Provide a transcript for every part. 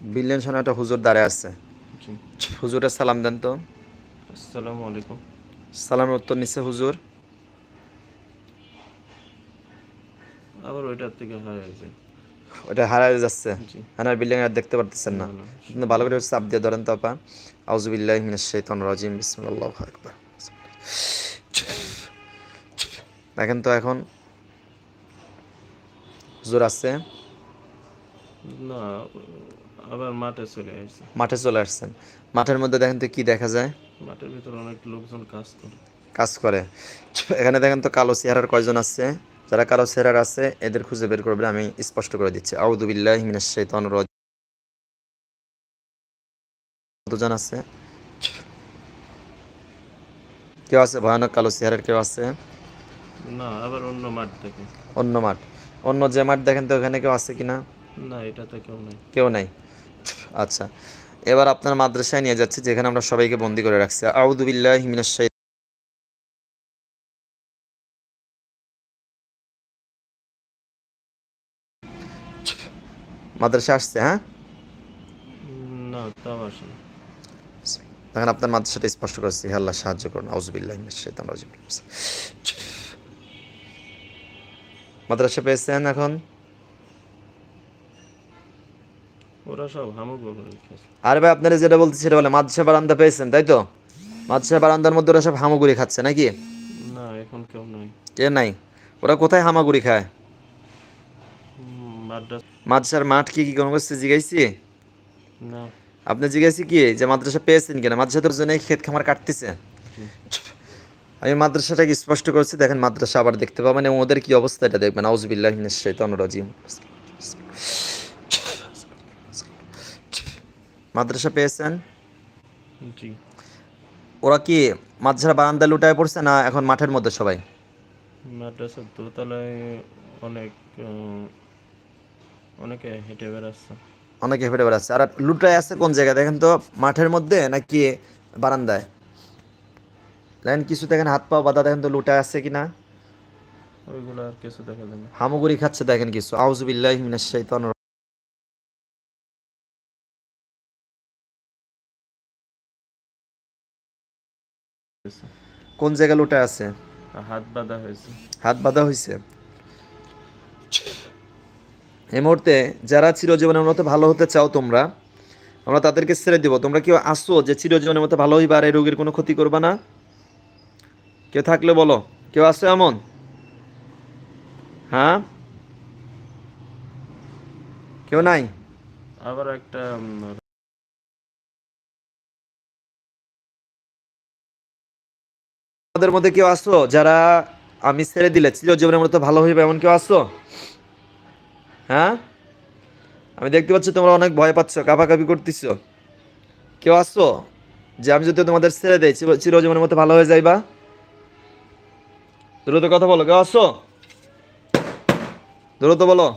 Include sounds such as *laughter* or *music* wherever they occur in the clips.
Billion সোনা একটা হুজুর দাঁড়ায় আছে। হুজুরের সালাম দেন তো। আসসালামু আলাইকুম। সালামের উত্তর নিচ্ছে হুজুর। আবার ওইটার থেকে হাই হয়েছে ওটা হারায় যাচ্ছে। হ্যাঁ বিল্ডিং আর দেখতে পারতেছেন না। আপনি ভালো করে চাপ দিয়ে ধরেন তো আপা। আউজুবিল্লাহ মিনাশ শাইতানির রাজিম। বিসমিল্লাহ আকবার। দেখেন তো এখন হুজুর আছে। না আবার মাঠে চলে আসছে। মাঠে চলে আসছেন। মাঠের মধ্যে দেখেন তো কি দেখা যায়? মাঠের ভিতরে অনেক লোকজন কাজ করে। কাজ করে। এখানে দেখেন তো কালো চেহারার কয়জন আছে? যারা কালো চেহারার আছে এদের খুঁজে বের করবে আমি স্পষ্ট করে দিচ্ছি। আউদুবিল্লাহ রাজিম। কতজন আছে? কেউ আছে? ভয়ানক কালো চেহারার কেউ আছে? না আবার অন্য মাঠ থেকে অন্য মাঠ। অন্য যে মাঠ দেখেন তো ওখানে কেউ আছে কিনা? না এটাতে কেউ নেই। কেউ নাই? আচ্ছা এবার আপনার মাদ্রাসায় নিয়ে যাচ্ছে যেখানে আমরা সবাইকে বন্দি করে রাখছি। আউদুবিল্লাহ মাদ্রাসা আসছে হ্যাঁ? না তাও আপনার মাদ্রাসাটা স্পষ্ট করেছি আল্লাহ সাহায্য করুন। আউজুবিল্লাহ রাজিম। মাদ্রাসা পেয়েছেন এখন? ওরা সব হামুক আরে ভাই আপনারা যেটা বলতে সেটা বলে মাদ্রাসা বারান্দা পেয়েছেন তাই তো? মাদ্রাসা বারান্দার মধ্যে ওরা সব হামাগুড়ি খাচ্ছে নাকি? না এখন কেউ নেই। কে নাই? ওরা কোথায় হামাগুড়ি খায়? মাদ্রাসার মাঠ কি কি কোনো কিছু জিগাইছি? না। আপনি জিজ্ঞাসি কি যে মাদ্রাসা পেয়েছেন কিনা? মাদ্রাসা তোর জন্য ক্ষেত খামার কাটতেছে। আমি মাদ্রাসাটাকে স্পষ্ট করছি দেখেন মাদ্রাসা আবার দেখতে পাবেন এবং ওদের কি অবস্থা এটা দেখবেন। আউজবিল্লাহ রাজিম। মাদ্রাসা পেয়েছেন? জি। ওরা কি মাদ্রাসার বারান্দা লুটায় পড়ছে না এখন মাঠের মধ্যে সবাই? মাদ্রাসার দোতলায় অনেক অনেকে হেঁটে বেড়াচ্ছে। অনেকে হেঁটে বেড়াচ্ছে। আর লুটায় আছে কোন জায়গায়? দেখেন তো মাঠের মধ্যে নাকি বারান্দায়? দেখেন কিছু দেখেন হাত পা বাঁধা দেখেন তো লুটায় আছে কিনা? ওইগুলো আর কিছু দেখা যায় হামুগুড়ি খাচ্ছে দেখেন কিছু। আউজুবিল্লাহ মিনাশ শাইতানির কোন জায়গায় লুটায় আছে? হাত বাঁধা হয়েছে। হাত বাঁধা হয়েছে? এই মুহূর্তে যারা চিরজীবনের মতো ভালো হতে চাও তোমরা আমরা তাদেরকে ছেড়ে দিব। তোমরা কেউ আসো যে চিরজীবনের মতো ভালো হইবা আর এই রোগীর কোনো ক্ষতি করবা না? কেউ থাকলে বলো। কেউ আসো এমন? হ্যাঁ? কেউ নাই? আবার একটা আমাদের মধ্যে কেউ আসো যারা আমি ছেড়ে দিলে চিরজীবনের মতো ভালো হইবে এমন কেউ আসো হ্যাঁ? আমি দেখতে পাচ্ছি তোমরা অনেক ভয় পাচ্ছ কাঁপাকাঁপি করতেছ। কেউ আসো যে আমি যদি তোমাদের ছেড়ে দেই চির- চিরজীবনের মতো ভালো হয়ে যাইবা? দ্রুত কথা বলো কেউ আসো দ্রুত বলো।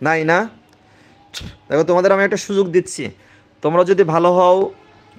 নাই না? দেখো তোমাদের আমি একটা সুযোগ দিচ্ছি। তোমরা যদি ভালো হও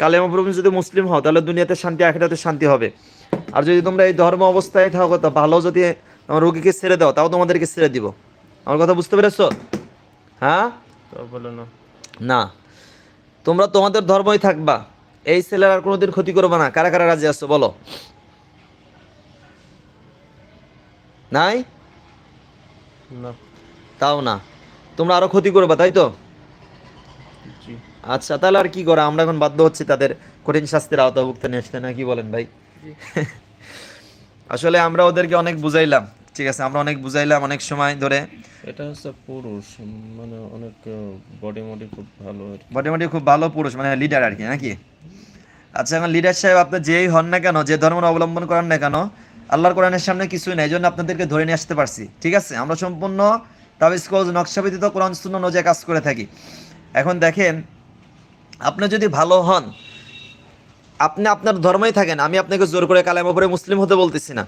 কালেমা প্রবীণ যদি মুসলিম হও তাহলে দুনিয়াতে শান্তি আখেরাতে শান্তি হবে। আর যদি তোমরা এই ধর্ম অবস্থায় থাকো তা ভালো যদি আমার রোগীকে ছেড়ে দাও তাও তোমাদেরকে ছেড়ে দিব। আমার কথা বুঝতে পেরেছ? হ্যাঁ? না। তোমরা তোমাদের ধর্মই থাকবা। এই ছেলের আর কোনোদিন ক্ষতি করবে না। কারা কারা রাজি আছো বলো? নাই? না। তাও না। তোমরা আরও ক্ষতি করবা তাই তো? আচ্ছা তাহলে আর কি করা? আমরা এখন বাধ্য হচ্ছি তাদের কঠিন শাস্তির আওতাভুক্ত নিয়ে আসতে না কি বলেন ভাই? *laughs* আসলে আমরা ওদেরকে অনেক বুঝাইলাম ঠিক আছে? আমরা অনেক বুঝাইলাম অনেক সময় ধরে। এটা হচ্ছে পুরুষ মানে অনেক বডি মডি খুব ভালো কি। মোটামুটি খুব ভালো পুরুষ মানে লিডার আর কি নাকি? আচ্ছা এখন লিডার সাহেব আপনি যেই হন না কেন যে ধর্ম অবলম্বন করেন না কেন আল্লাহর কোরআনের সামনে কিছুই নাই এই জন্য আপনাদেরকে ধরে নিয়ে আসতে পারছি ঠিক আছে? আমরা সম্পূর্ণ তাবিজ কোজ নকশা ব্যতীত কোরআন শূন্য নজে কাজ করে থাকি। এখন দেখেন আপনি যদি ভালো হন আপনি আপনার ধর্মই থাকেন আমি আপনাকে জোর করে কালেমা পরে মুসলিম হতে বলতেছি না।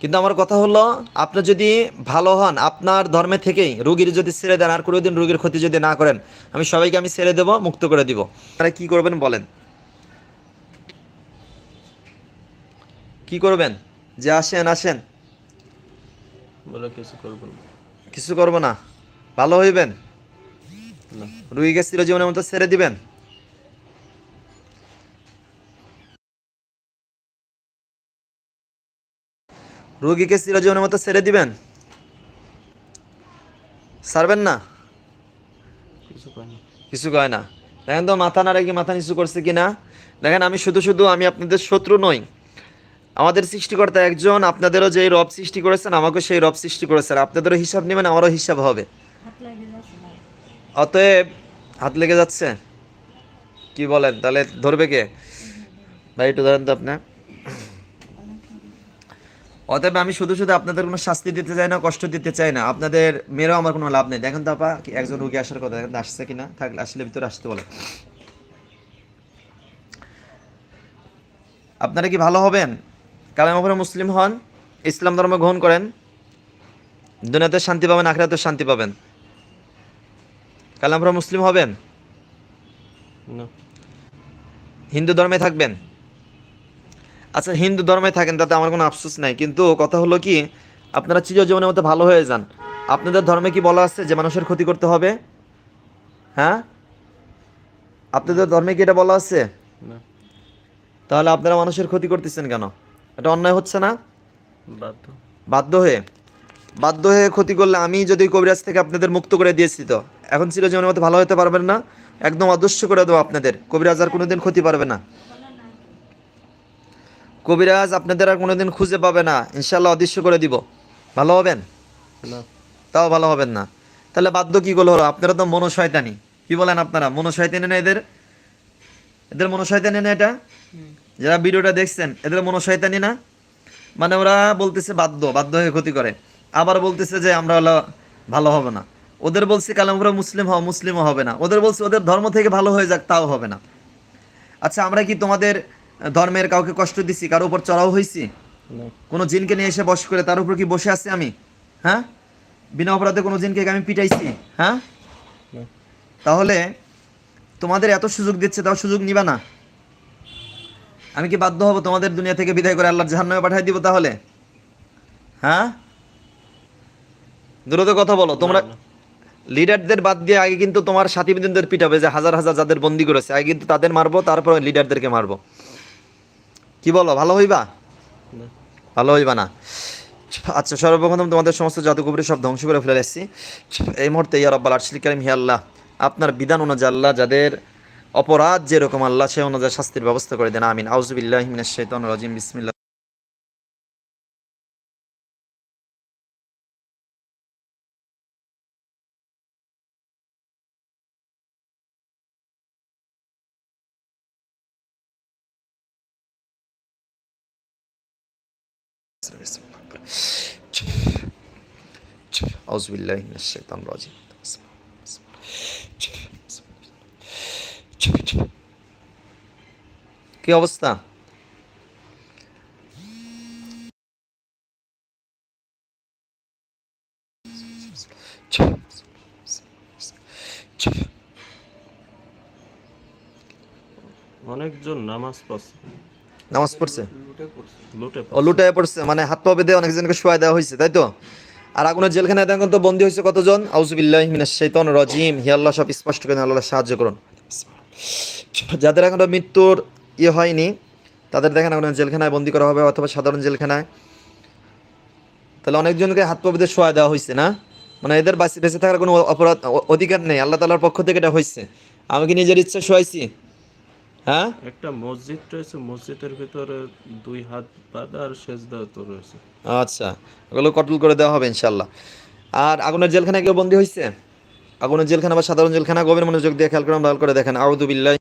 কিন্তু আমার কথা হলো আপনি যদি ভালো হন আপনার ধর্মে থেকেই রুগীর যদি ছেড়ে দেন আর কোনোদিন রুগীর ক্ষতি যদি না করেন আমি সবাইকে আমি ছেড়ে দেব মুক্ত করে দিব। তারা কি করবেন বলেন? কি করবেন? যে আসেন আসেন। বলে কিছু করব না। কিছু করব না। ভালো হইবেন? রুগীকে চিরজীবনের মতো ছেড়ে দিবেন? রুগীকে চিরজীবনের মতো ছেড়ে দিবেন? ছাড়বেন না? কিছু কয় না। দেখেন তো মাথা না কি মাথা নিচু করছে কি না? দেখেন আমি শুধু শুধু আমি আপনাদের শত্রু নই। আমাদের সৃষ্টিকর্তা একজন আপনাদেরও যে রব সৃষ্টি করেছেন আমাকেও সেই রব সৃষ্টি করেছেন। আপনাদেরও হিসাব নেবেন আমারও হিসাব হবে। অতএব হাত লেগে যাচ্ছে? কি বলেন? তাহলে ধরবে কে? ভাই একটু ধরেন তো আপনার অতএব আমি শুধু শুধু আপনাদের কোনো শাস্তি দিতে চাই না কষ্ট দিতে চাই না। আপনাদের মেয়েরাও আমার কোনো লাভ নেই। দেখেন তো আপা একজন রুগী আসার কথা। দেখেন আসছে কিনা থাকলে আসলে ভিতরে আসতে বলে। আপনারা কি ভালো হবেন? কালাম মুসলিম হন ইসলাম ধর্ম গ্রহণ করেন দুনিয়াতে শান্তি পাবেন আখরাতে শান্তি পাবেন। কালাম মুসলিম হবেন? হিন্দু ধর্মে থাকবেন? আচ্ছা হিন্দু ধর্মে থাকেন তাতে আমার কোনো আফসোস নাই। কিন্তু কথা হলো কি আপনারা চিরজীবনের মতো ভালো হয়ে যান। আপনাদের ধর্মে কি বলা আছে যে মানুষের ক্ষতি করতে হবে? হ্যাঁ? আপনাদের ধর্মে কি এটা বলা আছে? তাহলে আপনারা মানুষের ক্ষতি করতেছেন কেন? এটা অন্যায় হচ্ছে না? বাধ্য। বাধ্য হয়ে? বাধ্য হয়ে ক্ষতি করলে আমি যদি কবিরাজ থেকে আপনাদের মুক্ত করে দিয়েছি তো এখন চিরজীবনের মতো ভালো হতে পারবেন না? একদম অদৃশ্য করে দেবো আপনাদের। কবিরাজ আর কোনোদিন ক্ষতি পারবে না। কবিরাজ আপনাদের আর কোনোদিন খুঁজে পাবে না। ইনশাল্লাহ অদৃশ্য করে দিব। ভালো হবেন? তাও ভালো হবেন না। তাহলে বাধ্য কি করল হলো? আপনারা তো মনোশয়তানি কি বলেন আপনারা? মনোশয়তানি না এদের? এদের মনোশয়তানি না এটা? যারা ভিডিওটা দেখছেন এদের মনোশয়তানি না? মানে ওরা বলতেছে বাধ্য বাধ্য হয়ে ক্ষতি করে। আবার বলতেছে যে আমরা হলো ভালো হবে না। ওদের বলছে কালাম করে মুসলিম হও মুসলিমও হবে না। ওদের বলছে ওদের ধর্ম থেকে ভালো হয়ে যাক তাও হবে না। আচ্ছা আমরা কি তোমাদের ধর্মের কাউকে কষ্ট দিছি কারও উপর চড়াও হয়েছি কোনো জিনকে নিয়ে এসে বস করে তার উপর কি বসে আছি আমি? হ্যাঁ? বিনা অপরাধে কোনো জিনকে আমি পিটাইছি? হ্যাঁ? তাহলে তোমাদের এত সুযোগ দিচ্ছে তাও সুযোগ নিবা না। আমি কি বাধ্য হব তোমাদের দুনিয়া থেকে বিদায় করে আল্লাহর জাহান্নামে পাঠিয়ে দিব তাহলে? হ্যাঁ? দ্রুত কথা বলো তোমরা। লিডারদের বাদ দিয়ে আগে কিন্তু তোমার সাথী পিটাবে যে হাজার হাজার যাদের বন্দি করেছে আগে কিন্তু তাদের মারবো তারপরে লিডারদেরকে মারবো। কি বলো ভালো হইবা? ভালো হইবা না। আচ্ছা সর্বপ্রথম তোমাদের সমস্ত জাদুকবরি সব ধ্বংস করে ফেলে এসেছি এই মুহূর্তে ইয়া রব্বাল আর্শিল কারিম হি আল্লাহ আপনার বিধান অনুযায়ী আল্লাহ যাদের অপরাধ যেরকম আল্লাহ সে অনুযায়ী শাস্তির ব্যবস্থা করে দেন। আমিন। আউজবিল্লাহ মিনাশ শাইতানির রাজিম। বিসমিল্লাহ। আউজবিল্লাহ কি অবস্থা? অনেকজন নামাজ পড়ছে। নামাজ পড়ছে? লুটে ও লুটায় পড়ছে মানে হাত পা বেঁধে অনেকজনকে শোয়া দেওয়া হয়েছে তাই তো? আর আগুনের জেলখানায় দেখুন তো বন্দী হয়েছে কতজন? আউজুবিল্লাহ শাইতান রাজিম। হি আল্লাহ সব স্পষ্ট করে আল্লাহ সাহায্য করুন। যাদের এখনও মৃত্যুর ইয়ে হয়নি তাদের দেখেন এখন জেলখানায় বন্দি করা হবে অথবা সাধারণ জেলখানায়। তাহলে অনেকজনকে হাত পা বেঁধে শোয়া দেওয়া হয়েছে না? মানে এদের বাঁচে বেঁচে থাকার কোনো অপরাধ অধিকার নেই। আল্লাহ তালার পক্ষ থেকে এটা হয়েছে। আমি কি নিজের ইচ্ছা শোয়াইছি? হ্যাঁ? একটা মসজিদ রয়েছে মসজিদের ভিতরে দুই হাত বাঁধা আর সেজদা তো রয়েছে। আচ্ছা ওগুলো কটল করে দেওয়া হবে ইনশাল্লাহ আর আগুনের জেলখানায় কেউ বন্দী হয়েছে? আগুনের জেলখানা বা সাধারণ জেলখানা গভীর মনোযোগ দিয়ে খেয়াল করে ভালো করে দেখেন। আউদুবিল্লাহ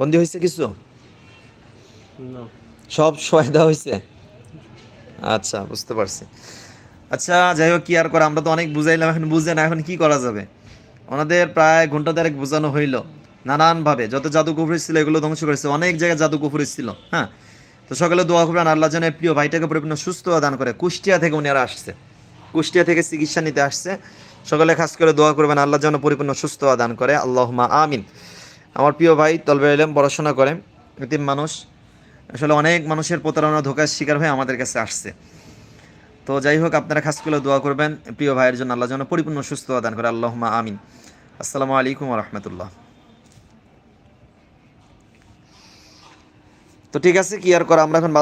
বন্দী হয়েছে কিছু? না। সব সহায় দেওয়া হয়েছে? আচ্ছা বুঝতে পারছি। আচ্ছা যাই হোক, কি আর করা? আমরা তো অনেক বুঝাইলাম, এখন বুঝে না, এখন কি করা যাবে? ওনাদের প্রায় ঘণ্টা দেড়েক বোঝানো হইল, নানানভাবে। যত জাদু কুফরি ছিল, এগুলো ধ্বংস করেছে। অনেক জায়গায় জাদু কুফরি ছিল হ্যাঁ? তো সকালে দোয়া করবেন, আল্লাহ এই প্রিয় ভাইটাকে পরিপূর্ণ সুস্থ দান করে। কুষ্টিয়া থেকে উনারা আসছে। কুষ্টিয়া থেকে চিকিৎসা নিতে আসছে। সকালে খাস করে দোয়া করবেন, আল্লাহ যেন পরিপূর্ণ সুস্থ দান করে। আল্লাহমা আমিন। আমার প্রিয় ভাই তলবে এলেম পড়াশোনা করে, এতিম মানুষ। আসলে অনেক মানুষের প্রতারণা ধোকার শিকার হয়ে আমাদের কাছে আসছে। তো যাই হোক আপনারা খাস করে দোয়া করবেন। প্রিয় ভাইয়ের জন্য আল্লাহ যেন পরিপূর্ণ সুস্থ দান করে। আল্লাহ আমিন। আসসালামু আলাইকুম রহমতুল্লাহ। তো ঠিক আছে, কি আর করা? আমরা এখন